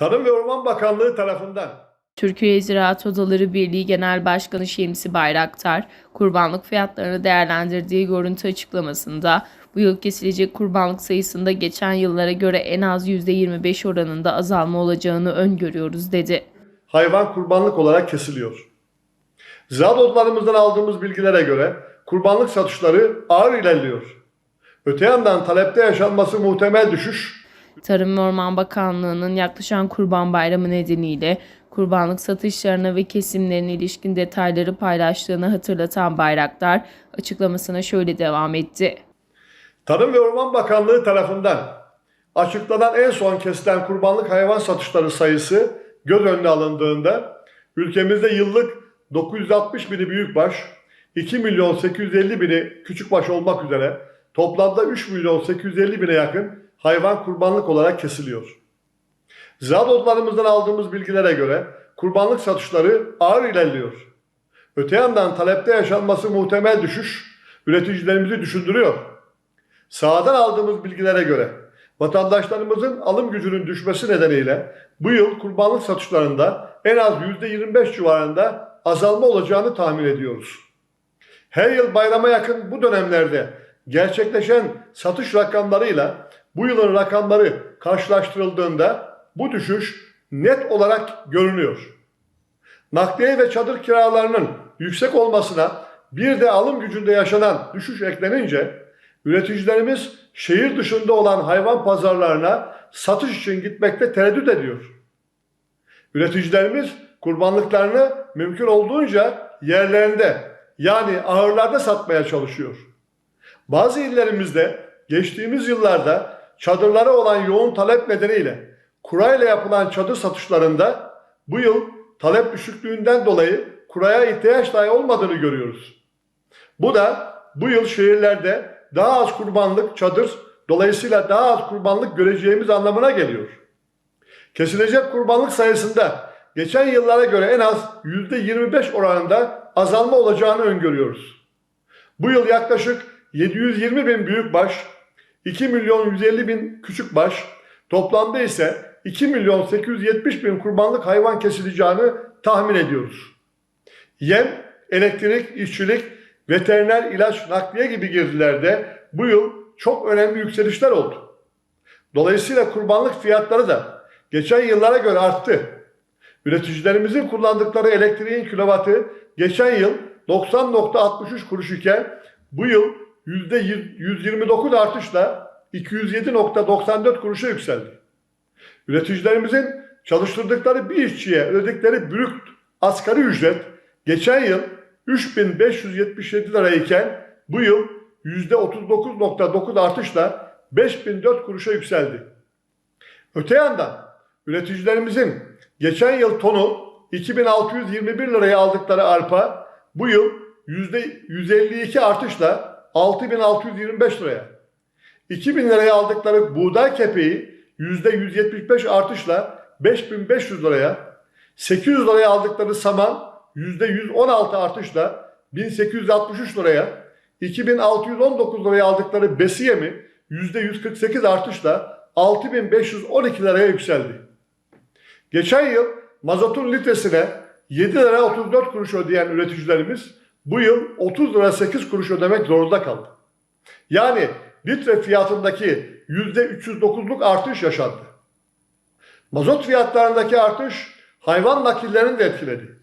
Tarım ve Orman Bakanlığı tarafından Türkiye Ziraat Odaları Birliği Genel Başkanı Şemsi Bayraktar, kurbanlık fiyatlarını değerlendirdiği görüntü açıklamasında bu yıl kesilecek kurbanlık sayısında geçen yıllara göre en az %25 oranında azalma olacağını öngörüyoruz dedi. hayvan kurbanlık olarak kesiliyor. Ziraat odalarımızdan aldığımız bilgilere göre kurbanlık satışları ağır ilerliyor. Öte yandan talepte yaşanması muhtemel düşüş Tarım ve Orman Bakanlığı'nın yaklaşan Kurban Bayramı nedeniyle kurbanlık satışlarına ve kesimlerine ilişkin detayları paylaştığını hatırlatan Bayraktar açıklamasına şöyle devam etti. Tarım ve Orman Bakanlığı tarafından açıklanan en son kesilen kurbanlık hayvan satışları sayısı göz önüne alındığında ülkemizde yıllık 960 bini büyükbaş, 2 milyon 850 bini küçükbaş olmak üzere toplamda 3 milyon 850 bine yakın hayvan kurbanlık olarak kesiliyor. Ziraat odalarımızdan aldığımız bilgilere göre kurbanlık satışları ağır ilerliyor. Öte yandan talepte yaşanması muhtemel düşüş üreticilerimizi düşündürüyor. Sahadan aldığımız bilgilere göre vatandaşlarımızın alım gücünün düşmesi nedeniyle bu yıl kurbanlık satışlarında en az %25 civarında azalma olacağını tahmin ediyoruz. Her yıl bayrama yakın bu dönemlerde gerçekleşen satış rakamlarıyla bu yılın rakamları karşılaştırıldığında bu düşüş net olarak görünüyor. Nakliye ve çadır kiralarının yüksek olmasına bir de alım gücünde yaşanan düşüş eklenince üreticilerimiz şehir dışında olan hayvan pazarlarına satış için gitmekte tereddüt ediyor. Üreticilerimiz kurbanlıklarını mümkün olduğunca yerlerinde yani ahırlarda satmaya çalışıyor. Bazı illerimizde geçtiğimiz yıllarda çadırlara olan yoğun talep nedeniyle kurayla yapılan çadır satışlarında bu yıl talep düşüklüğünden dolayı kuraya ihtiyaç dahi olmadığını görüyoruz. Bu da bu yıl şehirlerde daha az kurbanlık çadır dolayısıyla daha az kurbanlık göreceğimiz anlamına geliyor. Kesilecek kurbanlık sayısında geçen yıllara göre en az %25 oranında azalma olacağını öngörüyoruz. Bu yıl yaklaşık 720 bin büyükbaş, 2 milyon 150 bin küçükbaş, toplamda ise 2 milyon 870 bin kurbanlık hayvan kesileceğini tahmin ediyoruz. Yem, elektrik, işçilik, veteriner ilaç, nakliye gibi girdilerde bu yıl çok önemli yükselişler oldu. Dolayısıyla kurbanlık fiyatları da geçen yıllara göre arttı. Üreticilerimizin kullandıkları elektriğin kilovatı geçen yıl 90.63 kuruş iken bu yıl %129 artışla 207.94 kuruşa yükseldi. Üreticilerimizin çalıştırdıkları bir işçiye ödedikleri brüt asgari ücret geçen yıl 3577 lira iken bu yıl %39.9 artışla 5004 kuruşa yükseldi. Öte yandan üreticilerimizin geçen yıl tonu 2621 liraya aldıkları arpa bu yıl %152 artışla 6625 liraya. 2000 liraya aldıkları buğday kepeği %175 artışla 5500 liraya, 800 liraya aldıkları saman %116 artışla 1863 liraya, 2619 liraya aldıkları besiye mi %148 artışla 6512 liraya yükseldi. Geçen yıl mazotun litresine 7 lira 34 kuruş ödeyen üreticilerimiz bu yıl 30 lira 8 kuruş ödemek zorunda kaldı. Yani litre fiyatındaki %309'luk artış yaşandı. Mazot fiyatlarındaki artış hayvan nakillerini de etkiledi.